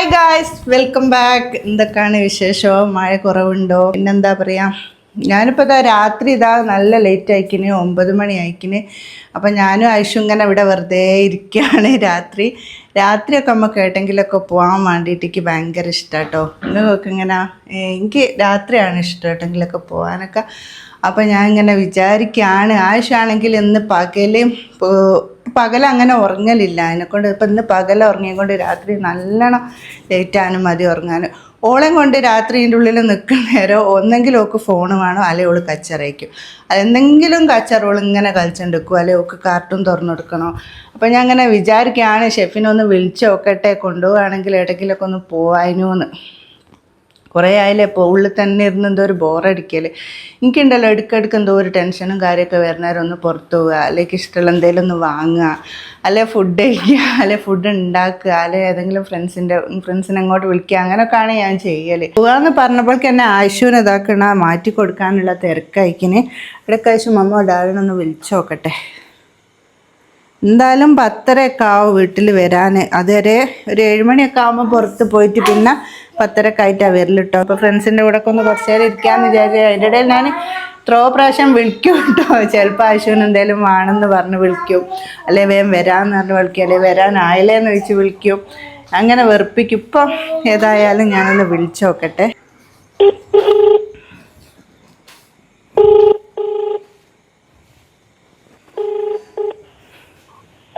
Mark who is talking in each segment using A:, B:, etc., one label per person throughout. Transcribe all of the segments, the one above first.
A: Hi guys welcome back എന്തൊക്കെയാണ് വിശേഷം? മഴ കുറവുണ്ടോ? പിന്നെന്താ പറയാ? ഞാനിപ്പോൾ ഇതാ രാത്രി ഇതാ നല്ല ലേറ്റ് ആയിക്കിന് ഒമ്പത് മണി ആയിക്കിന്. അപ്പം ഞാനും ആയിഷും ഇങ്ങനെ ഇവിടെ വെറുതെ ഇരിക്കുകയാണ് രാത്രി. രാത്രിയൊക്കെ നമുക്ക് ഏട്ടെങ്കിലൊക്കെ പോകാൻ വേണ്ടിയിട്ട് എനിക്ക് ഭയങ്കര ഇഷ്ടമാണ് കേട്ടോ നിങ്ങൾക്കൊക്കെ ഇങ്ങനെ എനിക്ക് രാത്രിയാണ് ഇഷ്ടം ഏട്ടെങ്കിലൊക്കെ പോകാനൊക്കെ അപ്പം ഞാൻ ഇങ്ങനെ വിചാരിക്കുകയാണ് ആയിഷാണെങ്കിൽ ഇന്ന് പകൽ പകൽ അങ്ങനെ ഉറങ്ങലില്ല. അതിനെക്കൊണ്ട് ഇപ്പം ഇന്ന് പകൽ കൊണ്ട് രാത്രി നല്ലോണം ലേറ്റാനും മതി ഉറങ്ങാനും. ഓളെയും കൊണ്ട് രാത്രി ഇതിന്റെ ഉള്ളിൽ നിൽക്കുന്ന നേരം ഒന്നെങ്കിലും ഓക്ക് ഫോൺ വേണം അല്ലെ ഓൾ കച്ചറയ്ക്കും. അതെന്തെങ്കിലും കച്ചറ ഓൾ ഇങ്ങനെ കളിച്ചെടുക്കും അല്ലെ ഓക്ക് കാർട്ടൂൺ തുറന്നു കൊടുക്കണോ. അപ്പം ഞാൻ അങ്ങനെ വിചാരിക്കുകയാണ് ഷെഫിനൊന്ന് വിളിച്ച് നോക്കട്ടെ കൊണ്ടുപോവുകയാണെങ്കിൽ ഇടയ്ക്കിലൊക്കെ ഒന്ന് പോവാനൂന്ന് കുറേ ആയില്ലേ ഇപ്പോൾ ഉള്ളിൽ തന്നെ ഇരുന്ന് എന്തോ ഒരു ബോറടിക്കൽ എനിക്കുണ്ടല്ലോ ഇടയ്ക്കിടയ്ക്ക് എന്തോ ഒരു ടെൻഷനും കാര്യമൊക്കെ വരുന്നേരം ഒന്ന് പുറത്തു പോവുക അല്ലെങ്കിൽ ഇഷ്ടമുള്ള എന്തെങ്കിലും ഒന്ന് വാങ്ങുക അല്ലെ ഫുഡ് കഴിക്കുക അല്ലെ ഫുഡ് ഉണ്ടാക്കുക അല്ലെ ഏതെങ്കിലും ഫ്രണ്ട്സിന്റെ ഫ്രണ്ട്സിനെ അങ്ങോട്ട് വിളിക്കുക അങ്ങനെയൊക്കെയാണ് ഞാൻ ചെയ്യൽ പോകാമെന്ന് പറഞ്ഞപ്പോഴേക്ക് എന്നെ ആശുവിന് ഇതാക്കണ മാറ്റി കൊടുക്കാനുള്ള തിരക്കയക്കിന് ഇടയ്ക്കാശു മമ്മ ഡാഡിനൊന്ന് വിളിച്ചു നോക്കട്ടെ. എന്തായാലും പത്തരയൊക്കെ ആവും വീട്ടിൽ വരാൻ അതുവരെ ഒരു ഏഴുമണിയൊക്കെ ആകുമ്പോൾ പുറത്ത് പോയിട്ട് പിന്നെ പത്തരയൊക്കെ ആയിട്ടാണ് വരലിട്ടോ. അപ്പോൾ ഫ്രണ്ട്സിന്റെ കൂടെ ഒക്കെ ഒന്ന് കുറച്ച് നേരം ഇരിക്കാമെന്ന് വിചാരിച്ചു അതിന്റെ ഇടയിൽ ഞാൻ എത്രയോ പ്രാവശ്യം വിളിക്കും കേട്ടോ ചിലപ്പോൾ ആശുവിന് എന്തെങ്കിലും വേണമെന്ന് പറഞ്ഞ് വിളിക്കും. അല്ലെ വേഗം വരാമെന്ന് പറഞ്ഞ് വിളിക്കും. അല്ലെ വരാനായില്ലേന്ന് വെച്ച് വിളിക്കും. അങ്ങനെ വെറുപ്പിക്കും. ഇപ്പം ഏതായാലും ഞാനൊന്ന് വിളിച്ചു നോക്കട്ടെ.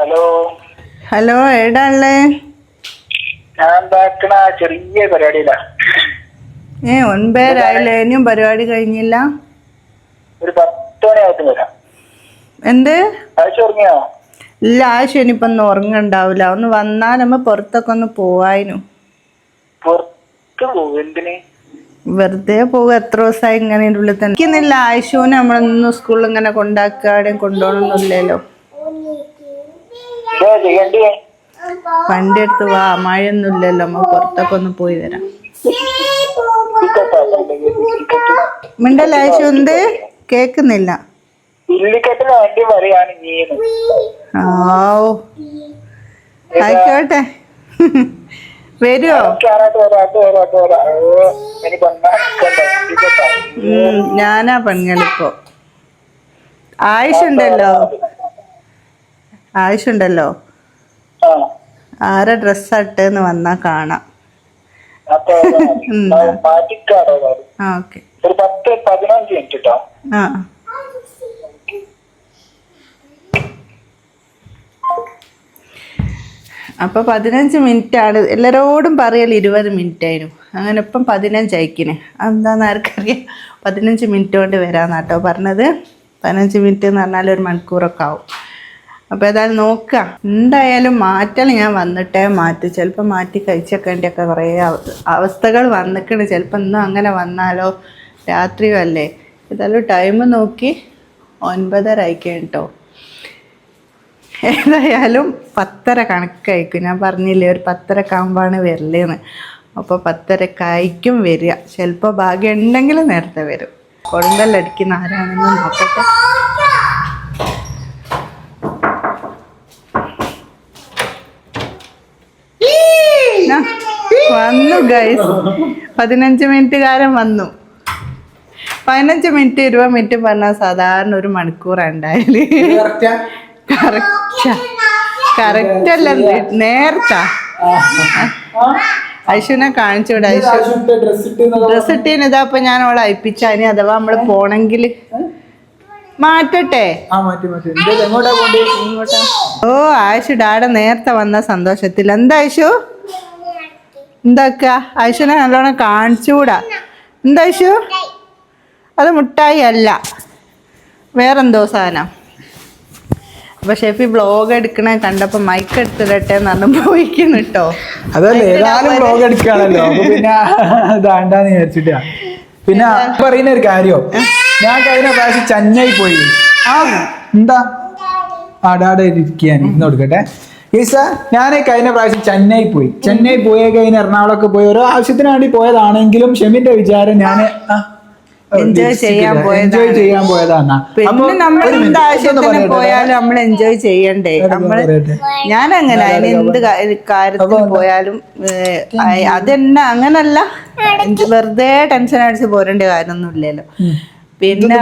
B: ഹലോ.
A: ഹലോ എവിടാ ഉള്ളേ
B: ഞാൻ ചെറിയ പരിപാടിയിലാ.
A: ഏ ഒൻപേരായില്ലേ ഇനിയും പരിപാടി കഴിഞ്ഞില്ല?
B: ഒരു പത്ത് മണിയായിട്ട് വരാം.
A: എന്ത്?
B: ഉറങ്ങിയോ
A: ഇല്ല ആഴ്ച ഇനിയിപ്പൊ ഒന്ന് ഉറങ്ങണ്ടാവില്ല ഒന്ന് വന്നാൽ നമ്മ പുറത്തൊക്കെ ഒന്ന് പോവായിരുന്നു
B: പുറത്ത് പോകും എന്തിന്?
A: വെറുതെ പോകുക എത്ര ദിവസമായി ഇങ്ങനെ ഉള്ളിൽ തന്നെ. നിൽക്കുന്നില്ല ആയിഷുവിനെ നമ്മളൊന്നും സ്കൂളിൽ ഇങ്ങനെ കൊണ്ടാക്കുക എവിടെയും കൊണ്ടുപോകണമെന്നില്ലല്ലോ വണ്ടി എടുത്ത് വാ മഴയൊന്നുമില്ലല്ലോ ഇല്ലല്ലോ നമ്മൾ പുറത്തൊക്കെ ഒന്ന് പോയി തരാം മിണ്ടല്ല എന്ത്?
B: കേക്കുന്നില്ല.
A: ആവോ. ആയിക്കോട്ടെ. വരുമോ
B: ഞാനാ വരാട്ട് വരാട്ട് വരാ ഓ, എനിക്ക് ഒന്നാക്കണ്ട ഇല്ലിക്കട്ടാ.
A: ഉം, ഞാനാ പെണ്ണിപ്പോ ആയുഷുണ്ടല്ലോ ആയുഷുണ്ടല്ലോ
B: ആ.
A: ആരെ ഡ്രസ് ഇട്ടെന്ന് വന്നാ കാണാം. ആ ഓക്കെ.
B: ഒരു പത്ത് പതിനഞ്ച് മിനിറ്റ് കേട്ടോ
A: ആ അപ്പൊ പതിനഞ്ച് മിനിറ്റ് ആണ് എല്ലാരോടും പറയൽ ഇരുപത് മിനിറ്റ് ആയിരുന്നു അങ്ങനെ ഇപ്പം പതിനഞ്ച് അയക്കിന് എന്താന്ന് ആർക്കറിയാം? പതിനഞ്ച് മിനിറ്റ് കൊണ്ട് വരാന്നാട്ടോ പറഞ്ഞത്. പതിനഞ്ച് മിനിറ്റ് എന്ന് പറഞ്ഞാൽ ഒരു മണിക്കൂറൊക്കെ ആവും. അപ്പോൾ ഏതായാലും നോക്കുക എന്തായാലും മാറ്റൽ ഞാൻ വന്നിട്ടേ മാറ്റി. ചിലപ്പോൾ മാറ്റി കഴിച്ചേക്കേണ്ടിയൊക്കെ കുറേ അവ- അവസ്ഥകൾ വന്നിട്ടുണ്ട് ചിലപ്പോൾ ഇന്നും അങ്ങനെ വന്നാലോ? രാത്രിയോ അല്ലേ? ഏതായാലും ടൈം നോക്കി ഒൻപതര അയക്കാം കേട്ടോ. ഏതായാലും പത്തര കണക്കായിരിക്കും ഞാൻ പറഞ്ഞില്ലേ ഒരു പത്തര കാമ്പാണ് വരലേന്ന്. അപ്പോൾ പത്തരക്കായിരിക്കും വരിക. ചിലപ്പോൾ ഭാഗ്യം ഉണ്ടെങ്കിൽ നേരത്തെ വരും. കൊടുമ്പല്ലടിക്കുന്ന ആരാണെന്ന് നോക്കട്ടെ ആ, വന്നു ഗൈസ് പതിനഞ്ച് മിനിറ്റുകാരൻ വന്നു. പതിനഞ്ച് മിനിറ്റ് ഇരുപത് മിനിറ്റ് പറഞ്ഞാൽ സാധാരണ ഒരു മണിക്കൂർ ഉണ്ടായാൽ. കറക്റ്റാ കറക്റ്റ് അല്ല നേരത്താ. ഐശുവിനെ കാണിച്ചു വിട ഐശു. ഡ്രസ് ഇട്ടീന് ഇതാ ഇപ്പൊ ഞാൻ അവളെ അയപ്പിച്ച. ഇനി അഥവാ നമ്മൾ പോണെങ്കിൽ മാറ്റട്ടെ. ഓ ആയിഷു ഡാഡ നേരത്തെ വന്ന സന്തോഷത്തിൽ. എന്താ ഐഷു എന്താക്ക? ഐശുനെ നല്ലോണം കാണിച്ചുകൂടാ. എന്താ ഐശു? അത് മുട്ടായി അല്ല. വേറെന്തോ സാധനം. അപ്പൊ ഷെഫി ബ്ലോഗ് എടുക്കണേ കണ്ടപ്പോ മൈക്ക് എടുത്തിടട്ടെ എന്ന് പറഞ്ഞു പോയിക്കുന്നു കേട്ടോ.
C: അതല്ലേ ഏതായാലും വ്ലോഗ് എടുക്കുകയാണല്ലോ. പിന്നെ ഇതാണ്ടാന്ന് വിചാരിച്ചിട്ടാ. പിന്നെ പറയുന്ന ഒരു കാര്യോ? ഞാൻ കഴിഞ്ഞ പ്രാവശ്യം ചെന്നൈ പോയി. ആ എന്താ? ആടാടെ ഇരിക്കാൻ ഇന്ന് കൊടുക്കട്ടെ. ഈസ ഞാൻ കഴിഞ്ഞ പ്രാവശ്യം ചെന്നൈ പോയി. ചെന്നൈ പോയി കഴിഞ്ഞ് എറണാകുളമൊക്കെ പോയി. ഓരോ ആവശ്യത്തിന് വേണ്ടി പോയതാണെങ്കിലും ഷെമിന്റെ വിചാരം ഞാൻ
A: എൻജോയ് ചെയ്യാൻ
C: എൻജോയ്
A: പോയതാണ്.
C: ചെയ്യാൻ പോയതാന്നാ.
A: പിന്നെ നമ്മൾ
C: ഒരു
A: എന്ത്
C: minute,
A: ആവശ്യത്തിന്
C: ഇതൊന്ന് പറയട്ടെ.
A: പോയാലും നമ്മൾ എൻജോയ് ചെയ്യണ്ടേ. നമ്മൾ
C: പറയട്ടെ.
A: ഞാൻ അങ്ങനെ അതിന് എന്ത് കാര്യത്തിന് പോയാലും അതെന്നെ അങ്ങനല്ല. വെറുതെ ടെൻഷൻ അടിച്ച് പോരേണ്ട കാര്യമൊന്നും ഇല്ലല്ലോ പിന്നെ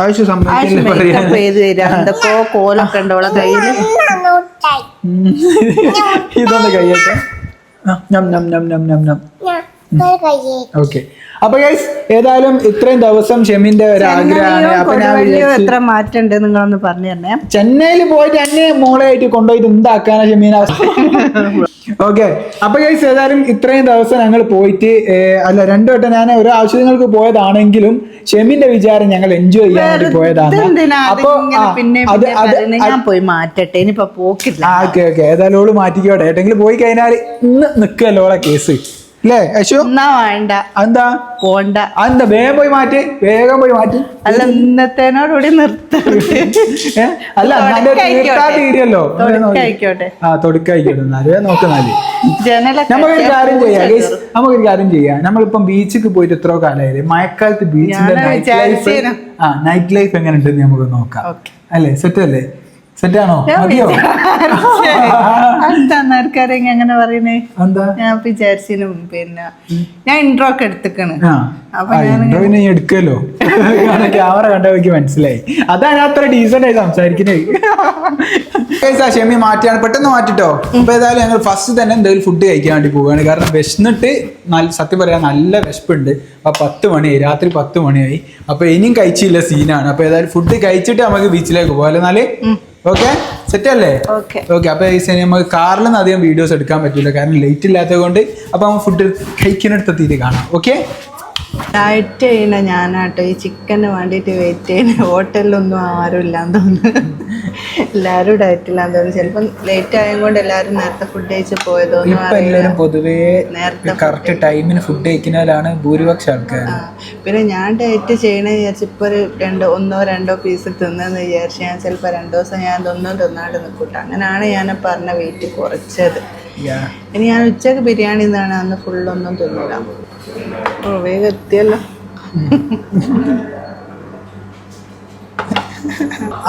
A: ചെയ്ത് തരാം. എന്തൊക്കെയോ കോലൊക്കെ ഉണ്ട് അവളെ
C: കയ്യിൽ. ഇതൊന്ന് കഴിയട്ടെ നം നം നം നം നം നം ഓക്കെ അപ്പൊ ഗൈസ് ഏതായാലും ഇത്രയും ദിവസം ഷെമിന്റെ ഒരു ആഗ്രഹമാണ്. അപ്പൊ ഞാൻ
A: എത്ര മാറ്റമുണ്ട് നിങ്ങളൊന്ന് പറഞ്ഞു തന്നെ
C: ചെന്നൈയിൽ പോയിട്ട് എന്നെ മോളായിട്ട് കൊണ്ടുപോയിട്ട് എന്താക്കാനാ ഷെമീന ഓക്കെ അപ്പൊ ഗൈസ് ഏതായാലും ഇത്രയും ദിവസം ഞങ്ങൾ പോയിട്ട് അല്ല രണ്ടു വട്ടം ഞാൻ ഒരു ആവശ്യങ്ങൾക്ക് പോയതാണെങ്കിലും ഷെമിന്റെ വിചാരം ഞങ്ങൾ എൻജോയ് ചെയ്യാൻ വേണ്ടി പോയതാണ് അപ്പൊ
A: പിന്നെ
C: അത് അത്
A: ഞാൻ പോയി മാറ്റട്ടെ ഇനിയിപ്പൊ പോക്കില്ല.
C: ഓക്കെ ഓക്കെ ഏതായാലും ഓൾ മാറ്റിക്കോട്ടെ. ഏട്ടെങ്കിലും പോയി കഴിഞ്ഞാൽ ഇന്ന് നിക്കല്ലോ ഓളെ കേസ് അല്ലേ യശു?
A: എന്നാ വേണ്ട
C: എന്താ
A: പോണ്ട.
C: എന്താ വേഗം പോയി മാറ്റി. വേഗം പോയി മാറ്റി.
A: അല്ല ഇന്നത്തേനോടുകൂടി നിർത്തട്ടെ
C: ഏ? അല്ല
A: തൊടുക്കായിക്കോട്ടെ
C: ആ തൊടുക്കായിക്കോട്ടെ എന്നാലേ
A: നോക്കുന്നാൽ
C: നമുക്കൊരു കാര്യം ചെയ്യാം. നമുക്കൊരു കാര്യം ചെയ്യാം. നമ്മളിപ്പം ബീച്ചിക്ക് പോയിട്ട് എത്രയോ കാലമായില്ലേ? മഴക്കാലത്ത് ബീച്ചിന്റെ നൈറ്റ് ലൈഫ്. ആ നൈറ്റ് ലൈഫ് എങ്ങനെ ഉണ്ടെന്ന് നമുക്ക് നോക്കാം. അല്ലേ? സെറ്റ് അല്ലേ സെറ്റ് ആണോ
A: ഞാൻ
C: മതിയോ?
A: വിചാരിച്ചേ. എന്താ ആർക്കാരെങ്കിലും അങ്ങനെ പറയുന്നേ?
C: എന്താ
A: ഞാൻ വിചാരിച്ചു പിന്നെ ഞാൻ ഇൻട്രോ ഒക്കെ എടുത്തിക്കണ്.
C: എടുക്കല്ലോ. ക്യാമറ മനസ്സിലായി. അതാണ് അത്ര ഡീസന്റ് ആയി സംസാരിക്കുന്നത് ആ ഷെമി മാറ്റിയാണ്. പെട്ടെന്ന് മാറ്റിട്ടോ. ഇപ്പൊ ഏതായാലും ഞങ്ങൾ ഫസ്റ്റ് തന്നെ എന്തെങ്കിലും ഫുഡ് കഴിക്കാൻ വേണ്ടി പോവുകയാണ്. കാരണം വിശന്നിട്ട് നല്ല സത്യം പറയാൻ നല്ല വിശപ്പുണ്ട്. അപ്പൊ പത്ത് മണിയായി. രാത്രി പത്ത് മണിയായി. അപ്പൊ ഇനിയും കഴിച്ചില്ല സീനാണ് അപ്പൊ ഏതായാലും ഫുഡ് കഴിച്ചിട്ട് നമുക്ക് ബീച്ചിലേക്ക് പോകാം. അല്ലെ എന്നാൽ ഓക്കെ സെറ്റ് അല്ലേ?
A: ഓക്കെ
C: അപ്പൊ ഈ സിനിമ നമുക്ക് കാറിലൊന്നും അധികം വീഡിയോസ് എടുക്കാൻ പറ്റില്ല കാരണം ലേറ്റ് ഇല്ലാത്തത് കൊണ്ട് അപ്പൊ ഫുഡ് കഴിക്കുന്നിടത്തെത്തിയിട്ട് കാണാം. ഓക്കെ
A: ഡയറ്റ് ചെയ്യണ ഞാനാട്ടോ. ഈ ചിക്കന് വേണ്ടിയിട്ട് വെയിറ്റ് ചെയ്യണ ഹോട്ടലിലൊന്നും ആരും ഇല്ലാന്ന് തോന്നുന്നു. എല്ലാവരും ഡയറ്റ് ഇല്ലാന്ന് തോന്നുന്നു. ചിലപ്പം ലേറ്റ് ആയത് കൊണ്ട് എല്ലാവരും നേരത്തെ ഫുഡ് കഴിച്ച് പോയതോന്നും
C: ഇപ്പൊ എല്ലാവരും പൊതുവേ
A: നേരത്തെ
C: കറക്റ്റ് ടൈമിന് ഫുഡ് കഴിക്കുന്നവരാണ് ഭൂരിപക്ഷം ആൾക്കാർ
A: പിന്നെ ഞാൻ ഡയറ്റ് ചെയ്യണമെന്ന് വിചാരിച്ച് ഇപ്പോൾ ഒരു രണ്ടോ ഒന്നോ രണ്ടോ പീസ് തിന്നെന്ന് വിചാരിച്ച് ഞാൻ ചിലപ്പോൾ രണ്ടു ദിവസം ഞാൻ ഇതൊന്നും തിന്നാണ്ട് നിൽക്കൂട്ടോ അങ്ങനെയാണ് ഞാൻ പറഞ്ഞ വെയിറ്റ് കുറച്ചത്. ഇനി ഞാൻ ഉച്ചയ്ക്ക് ബിരിയാണി എന്നാണ് അന്ന് ഫുള്ളൊന്നും തിന്നില്ല ഓ വേഗം എത്തിയല്ലോ.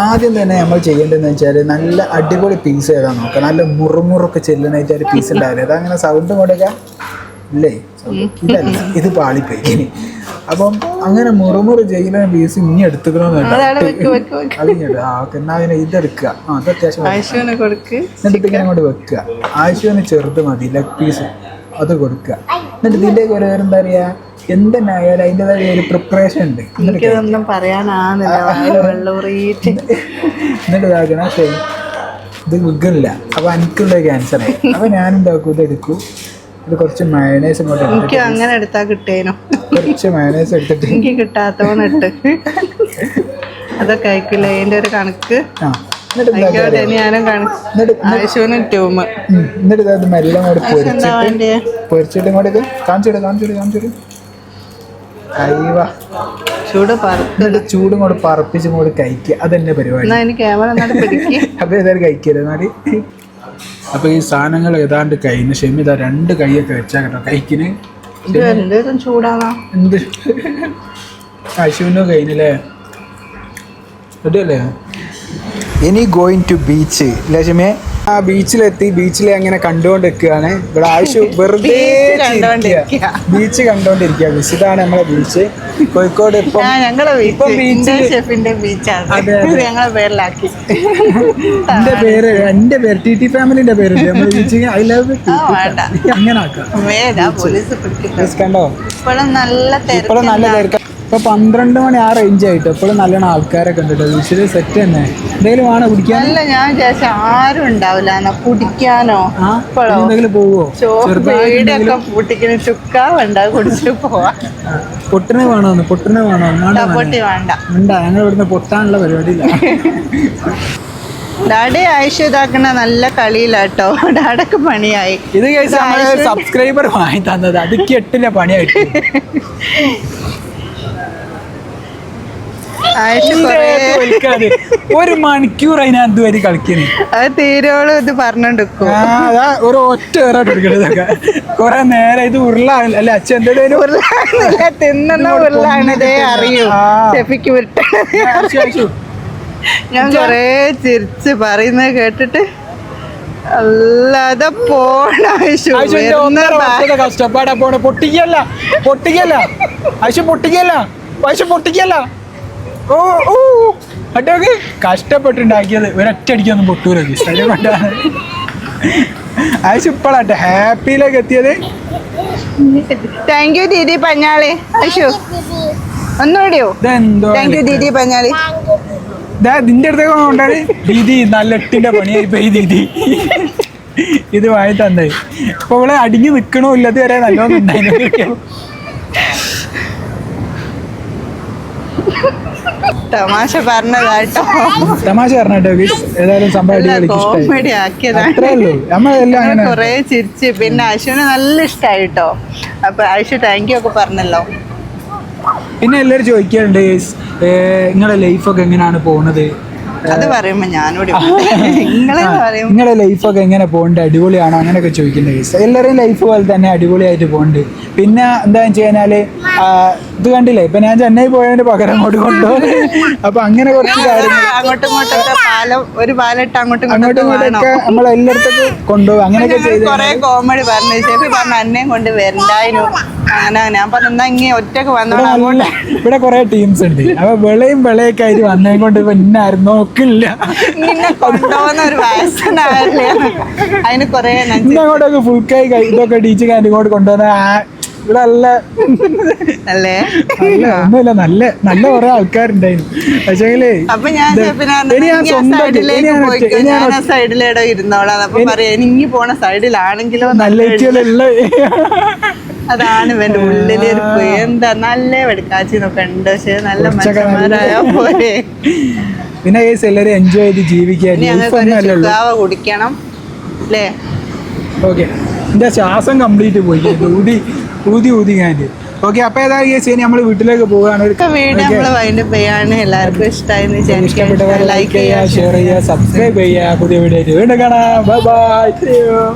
C: ആദ്യം തന്നെ നമ്മൾ ചെയ്യേണ്ടതെന്ന് വെച്ചാൽ നല്ല അടിപൊളി പീസ് ഏതാ നോക്കാം. നല്ല മുറുമുറൊക്കെ ചെല്ലുന്നതായിട്ട് ഒരു പീസ് ഉണ്ടാവില്ല അതങ്ങനെ സൗണ്ട് കൊടുക്കാം ഇല്ലേ? ഇതല്ല ഇത് പാളിപ്പോയി. അപ്പം അങ്ങനെ മുറുമുറു ചെയ്യുന്ന ബീസ് ഇനി ആ എന്നാ പിന്നെ ഇതെടുക്കുക ആ അത് അത്യാവശ്യം എന്നിട്ട് ഇങ്ങനെ അങ്ങോട്ട് വെക്കുക ആവശ്യത്തിന് ചെറുത് മതി ലെഗ് പീസ് അത് കൊടുക്കുക എന്നിട്ട് ഇതിന്റെ ഒരു എന്താ പറയാ എന്തെന്നായാലും അതിന്റെതായ ഒരു പ്രിപ്പറേഷൻ ഉണ്ട്. എന്നിട്ട്
A: എനിക്കിതൊന്നും
C: ഇതാക്കണം ശരി ഇത് വിഗില്ല അപ്പൊ എനിക്കുള്ള ക്യാൻസർ ആയി. അപ്പൊ ഞാൻ എന്താക്കും ഇത് എടുക്കും ഇത് കുറച്ച് മയണൈസ് ഇങ്ങോട്ട്
A: എനിക്ക് അങ്ങനെ എടുത്താ കിട്ടേനോ?
C: കുറച്ച് മയണൈസ് എടുത്തിട്ട്.
A: എനിക്ക് കിട്ടാത്തോന്നിട്ട് അതൊക്കെ അയക്കില്ല അതിന്റെ ഒരു കണക്ക്. ആയിക്കോട്ടെ ഞാനും ട്യൂമ്
C: എന്നിട്ട് ഇത് മെല്ലെ
A: എന്താ
C: പൊരിച്ചിട്ട് പൊരിച്ചിട്ട് ഇങ്ങോട്ട്
A: ചൂട് പറത്ത്.
C: എന്നിട്ട് ചൂടും കൂടെ പറപ്പിച്ച് ഇങ്ങോട്ട് കഴിക്കുക. അതെന്നെ പരിപാടി.
A: എന്നാ എനിക്ക് ക്യാമറ എന്നാലും പിടിക്ക്.
C: അപ്പൊ ഏതായാലും കഴിക്കരുത്. എന്നാൽ അപ്പൊ ഈ സാധനങ്ങൾ ഏതാണ്ട് കഴിഞ്ഞ ഷെമി ഇതാ രണ്ട് കൈയൊക്കെ വെച്ചാ കേട്ടോ.
A: ചൂടാവാ?
C: എന്ത്? അശുവിനോ കഴിഞ്ഞില്ലേ റെഡിയല്ലേ? ഇനി ഗോയിങ് ടു ബീച്ച് ലക്ഷ്മിയെ ആ ബീച്ചിലെത്തി. ബീച്ചിൽ അങ്ങനെ കണ്ടുകൊണ്ടിരിക്കുകയാണ്. ഇവിടെ ആവശ്യം വെറുതെ ബീച്ച് കണ്ടോണ്ടിരിക്കുക ബീച്ച് ഇതാണ് നമ്മളെ ബീച്ച്. കോഴിക്കോട് ഇപ്പം
A: ഞങ്ങളെ
C: ഇപ്പം
A: ബീച്ചാണ്.
C: എന്റെ പേര് എന്റെ പേര് ടി ടി ഫാമിലിന്റെ പേര് നമ്മൾ ബീച്ച് ഐ ലവ് അങ്ങനെ ആക്കാം. കണ്ടോ?
A: ഇപ്പോഴും നല്ല
C: ഇപ്പോഴും നല്ല ഇപ്പൊ പന്ത്രണ്ട് മണി ആ റേഞ്ച് ആയിട്ട് ഇപ്പോഴും നല്ലോണം ആൾക്കാരൊക്കെ ഉണ്ട് കേട്ടോ. ബീച്ചിൽ സെറ്റ് തന്നെ. എന്തെങ്കിലും ആണ് കുടിക്കാൻ?
A: അല്ല ഞാൻ വിചാരിച്ച ആരും ഉണ്ടാവില്ല. കുടിക്കാനോ?
C: ആ എന്തെങ്കിലും പോവോ?
A: ചോറ് പേടിയൊക്കെ പൂട്ടിക്കുന്ന ചുക്കാവുണ്ട് അത് കുടിച്ചിട്ട് പോവാ.
C: പൊട്ടിനെ വേണോ പൊട്ടിനെ വേണോ?
A: പൊട്ടി വേണ്ട.
C: വേണ്ട ഞങ്ങൾ ഇവിടുന്ന് പൊട്ടാനുള്ള പരിപാടിയില്ല.
A: ഡാഡി ആയിഷു ഇതാക്കണ നല്ല കളിയിലാട്ടോ. ഡാഡക്ക് പണിയായി.
C: ഇത് സബ്സ്ക്രൈബർ വാങ്ങി തന്നത്. അത് കെട്ടില്ല പണിയായിട്ട്
A: ആയിഷ
C: ഇതിന്റെ
A: കൊറേ
C: അകത്ത് വലിക്കാതെ. ഒരു മണിക്കൂർ അതിനകത്ത് വരി കളിക്കുന്നു
A: അത് തീരോളം ഇത് പറഞ്ഞോണ്ടിരിക്കും.
C: അതാ ഒരു ഒറ്റ ഏറായിട്ട് എടുക്കണതൊക്കെ കൊറേ നേരം ഇത് ഉരുളാണ് അല്ലെ അച്ഛൻ എന്റെ
A: ഉരുളാണില്ല തിന്നുന്ന ഉരുളാണതേ അറിയൂ. ഷെഫിക്ക് വിട്ടത് ഞാൻ കൊറേ ചിരിച്ച് പറയുന്നത് കേട്ടിട്ട് അല്ലാതെ പോണ
C: കഷ്ടപ്പാടാ പോണ. പൊട്ടിക്കല്ല പൊട്ടിക്കല്ല. ആയിഷ പൊട്ടിക്കല്ല. ആയിഷ പൊട്ടിക്കല്ല. ഓ ഓ. അട്ടോക്ക് കഷ്ടപ്പെട്ടുണ്ടാക്കിയത് ഒരൊറ്റടിക്കൊന്നും പൊട്ടൂല കൊണ്ടാണ് ആയിഷ ഇപ്പോഴാട്ടെ ഹാപ്പിയിലേക്ക് എത്തിയത്.
A: താങ്ക് യു ദീദി പഞ്ഞാളി അശു ഒന്നുകൂടിയോ? താങ്ക് യു ദീദി പഞ്ഞാളി
C: നിന്റെ അടുത്തേക്ക് കൊണ്ടാണ് ദീദി നല്ല എട്ടിന്റെ പണിയായി പോയി ദീദി ഇത് വായി തന്നെ. ഇപ്പൊ ഇവിടെ അടിഞ്ഞു നിക്കണോ ഇല്ലാത്ത വരെ നല്ലോണം ഉണ്ടായിരുന്നു
A: തമാശ പറഞ്ഞതാട്ടോ
C: തമാശ പറഞ്ഞോ ഏതായാലും സംഭവം
A: കോമഡി ആക്കിയതാണ്. കൊറേ ചിരിച്ച്. പിന്നെ ആയിഷുവിന് നല്ല ഇഷ്ടായിട്ടോ. അപ്പൊ ആയിഷു താങ്ക് യു ഒക്കെ പറഞ്ഞല്ലോ.
C: പിന്നെ എല്ലാവരും ചോദിക്കാറുണ്ട് നിങ്ങളുടെ ലൈഫൊക്കെ എങ്ങനെയാണ് പോണത്?
A: അത് പറയുമ്പോ ഞാനോട് നിങ്ങളെ
C: ലൈഫൊക്കെ എങ്ങനെ പോകുന്നുണ്ട് അടിപൊളിയാണോ? അങ്ങനെയൊക്കെ ചോദിക്കുന്ന കേസ് എല്ലാവരുടെയും ലൈഫ് പോലെ തന്നെ അടിപൊളിയായിട്ട് പോകുന്നുണ്ട് പിന്നെ എന്താന്ന് വെച്ച് കഴിഞ്ഞാൽ ഇത് കണ്ടില്ലേ? ഇപ്പൊ ഞാൻ ചെന്നൈ പോയതിന്റെ പകരം അങ്ങോട്ട് കൊണ്ടുപോകും അപ്പൊ അങ്ങനെ കുറച്ച് കാര്യങ്ങൾ
A: അങ്ങോട്ടും ഇങ്ങോട്ടൊക്കെ പാലം ഒരു പാലിട്ട് അങ്ങോട്ടും
C: അങ്ങോട്ടും
A: ഇങ്ങോട്ടും
C: ഇങ്ങോട്ടൊക്കെ നമ്മൾ എല്ലായിടത്തേക്കും കൊണ്ടുപോകും അങ്ങനെയൊക്കെ ചെയ്ത്
A: കൊറേ കോമഡി പറഞ്ഞു ഷെഫി പറഞ്ഞു അന്നേം കൊണ്ട് വരണ്ടായിരുന്നു. ഞാൻ പറഞ്ഞു ഒറ്റയ്ക്ക്
C: ഇവിടെ
A: വന്നോളാം
C: കുറെ ടീംസ് ഉണ്ട്. അപ്പൊ വെളയും വെളയൊക്കെ ആയിട്ട് വന്നേ കൊണ്ട് നോക്കില്ല
A: നിന്നെ കൊണ്ടുപോകുന്ന ഒരു വാസനാവില്ലേ അതിന് കൊറേ
C: ഫുൾ കൈ ഇതൊക്കെ ടീച്ചർ കാര്യം ഇങ്ങോട്ട് കൊണ്ടുവന്ന ഇവിടെ നല്ല
A: അല്ലേ?
C: നല്ല ഒന്നുമില്ല നല്ല നല്ല കുറെ ആൾക്കാരുണ്ടായിരുന്നു. പക്ഷേങ്കിലേ
A: അപ്പൊ ഞാൻ സൈഡിലേടെ ഇരുന്നോളാം. അപ്പൊ പറയാ ഇനി പോണ സൈഡിലാണെങ്കിലോ
C: നല്ല
A: അതാണ് ഇവന്റെ ഉള്ളിൽ എന്താ നല്ല വെടുക്കാച്ചി നോക്കെ ഉണ്ട്. പക്ഷെ നല്ല മനുഷ്യന്മാരായ പോലെ.
C: പിന്നെ എല്ലാവരും എൻജോയ് ചെയ്ത്
A: ജീവിക്കാൻ കുടിക്കണം. അല്ലേ
C: ഓക്കെ എന്റെ ശ്വാസം കംപ്ലീറ്റ് പോയി. ഊതി ഊതി ഊതി ഞാൻ ഓക്കെ അപ്പൊ ഏതാ കേസ് ഇനി നമ്മൾ വീട്ടിലേക്ക് പോവുകയാണ്.
A: ഒക്കെ വീട് നമ്മൾ വൈൻഡ് ചെയ്യാണ്. എല്ലാവർക്കും ഇഷ്ടമായെന്ന്
C: ഇഷ്ടപ്പെട്ടവർ ലൈക്ക് ചെയ്യുക ഷെയർ ചെയ്യുക സബ്സ്ക്രൈബ് ചെയ്യുക. പുതിയ വീഡിയോ ആയിട്ട് വീണ്ടും കാണാം. Bye bye